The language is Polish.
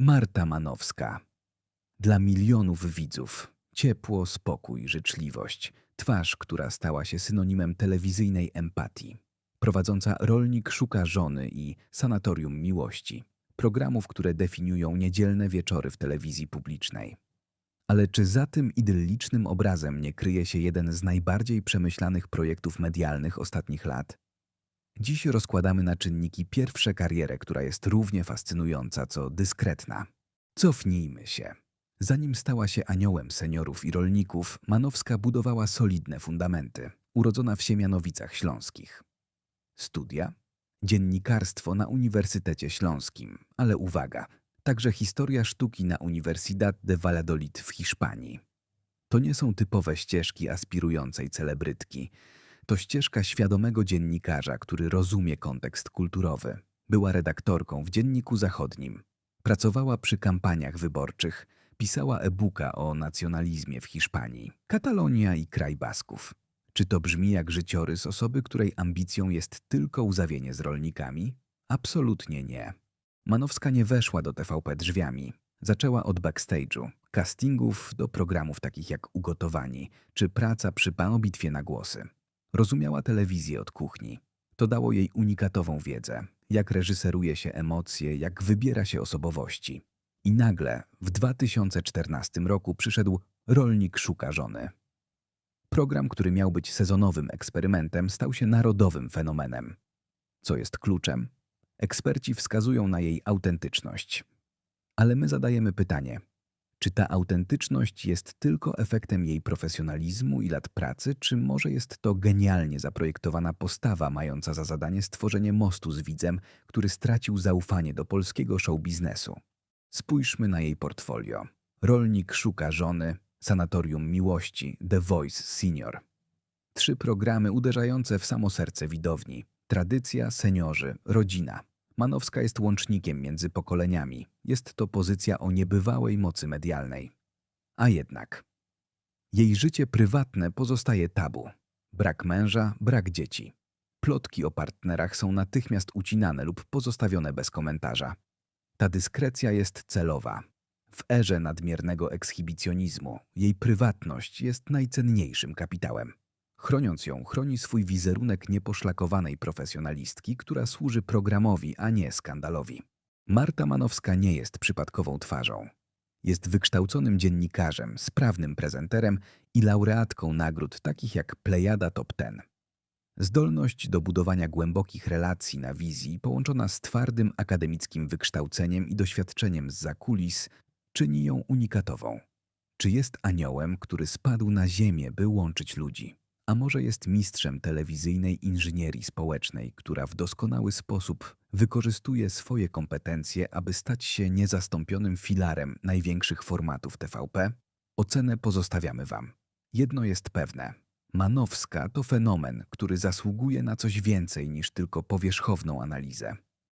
Marta Manowska. Dla milionów widzów ciepło, spokój, życzliwość. Twarz, która stała się synonimem telewizyjnej empatii. Prowadząca Rolnik szuka żony i Sanatorium Miłości. Programów, które definiują niedzielne wieczory w telewizji publicznej. Ale czy za tym idyllicznym obrazem nie kryje się jeden z najbardziej przemyślanych projektów medialnych ostatnich lat? Dziś rozkładamy na czynniki pierwsze karierę, która jest równie fascynująca, co dyskretna. Cofnijmy się. Zanim stała się aniołem seniorów i rolników, Manowska budowała solidne fundamenty, urodzona w Siemianowicach Śląskich. Studia? Dziennikarstwo na Uniwersytecie Śląskim, ale uwaga, także historia sztuki na Universidad de Valladolid w Hiszpanii. To nie są typowe ścieżki aspirującej celebrytki. To ścieżka świadomego dziennikarza, który rozumie kontekst kulturowy. Była redaktorką w Dzienniku Zachodnim. Pracowała przy kampaniach wyborczych. Pisała e-booka o nacjonalizmie w Hiszpanii. Katalonia i kraj Basków. Czy to brzmi jak życiorys osoby, której ambicją jest tylko uzawienie z rolnikami? Absolutnie nie. Manowska nie weszła do TVP drzwiami. Zaczęła od backstage'u, castingów do programów takich jak Ugotowani czy praca przy panobitwie na głosy. Rozumiała telewizję od kuchni. To dało jej unikatową wiedzę, jak reżyseruje się emocje, jak wybiera się osobowości. I nagle w 2014 roku przyszedł Rolnik szuka żony. Program, który miał być sezonowym eksperymentem, stał się narodowym fenomenem. Co jest kluczem? Eksperci wskazują na jej autentyczność. Ale my zadajemy pytanie: czy ta autentyczność jest tylko efektem jej profesjonalizmu i lat pracy, czy może jest to genialnie zaprojektowana postawa mająca za zadanie stworzenie mostu z widzem, który stracił zaufanie do polskiego show biznesu? Spójrzmy na jej portfolio. Rolnik szuka żony, Sanatorium Miłości, The Voice Senior. Trzy programy uderzające w samo serce widowni. Tradycja, seniorzy, rodzina. Manowska jest łącznikiem między pokoleniami. Jest to pozycja o niebywałej mocy medialnej. A jednak. Jej życie prywatne pozostaje tabu. Brak męża, brak dzieci. Plotki o partnerach są natychmiast ucinane lub pozostawione bez komentarza. Ta dyskrecja jest celowa. W erze nadmiernego ekshibicjonizmu jej prywatność jest najcenniejszym kapitałem. Chroniąc ją, chroni swój wizerunek nieposzlakowanej profesjonalistki, która służy programowi, a nie skandalowi. Marta Manowska nie jest przypadkową twarzą. Jest wykształconym dziennikarzem, sprawnym prezenterem i laureatką nagród takich jak Plejada Top Ten. Zdolność do budowania głębokich relacji na wizji, połączona z twardym akademickim wykształceniem i doświadczeniem z zakulis, czyni ją unikatową. Czy jest aniołem, który spadł na ziemię, by łączyć ludzi? A może jest mistrzem telewizyjnej inżynierii społecznej, która w doskonały sposób wykorzystuje swoje kompetencje, aby stać się niezastąpionym filarem największych formatów TVP? Ocenę pozostawiamy Wam. Jedno jest pewne. Manowska to fenomen, który zasługuje na coś więcej niż tylko powierzchowną analizę.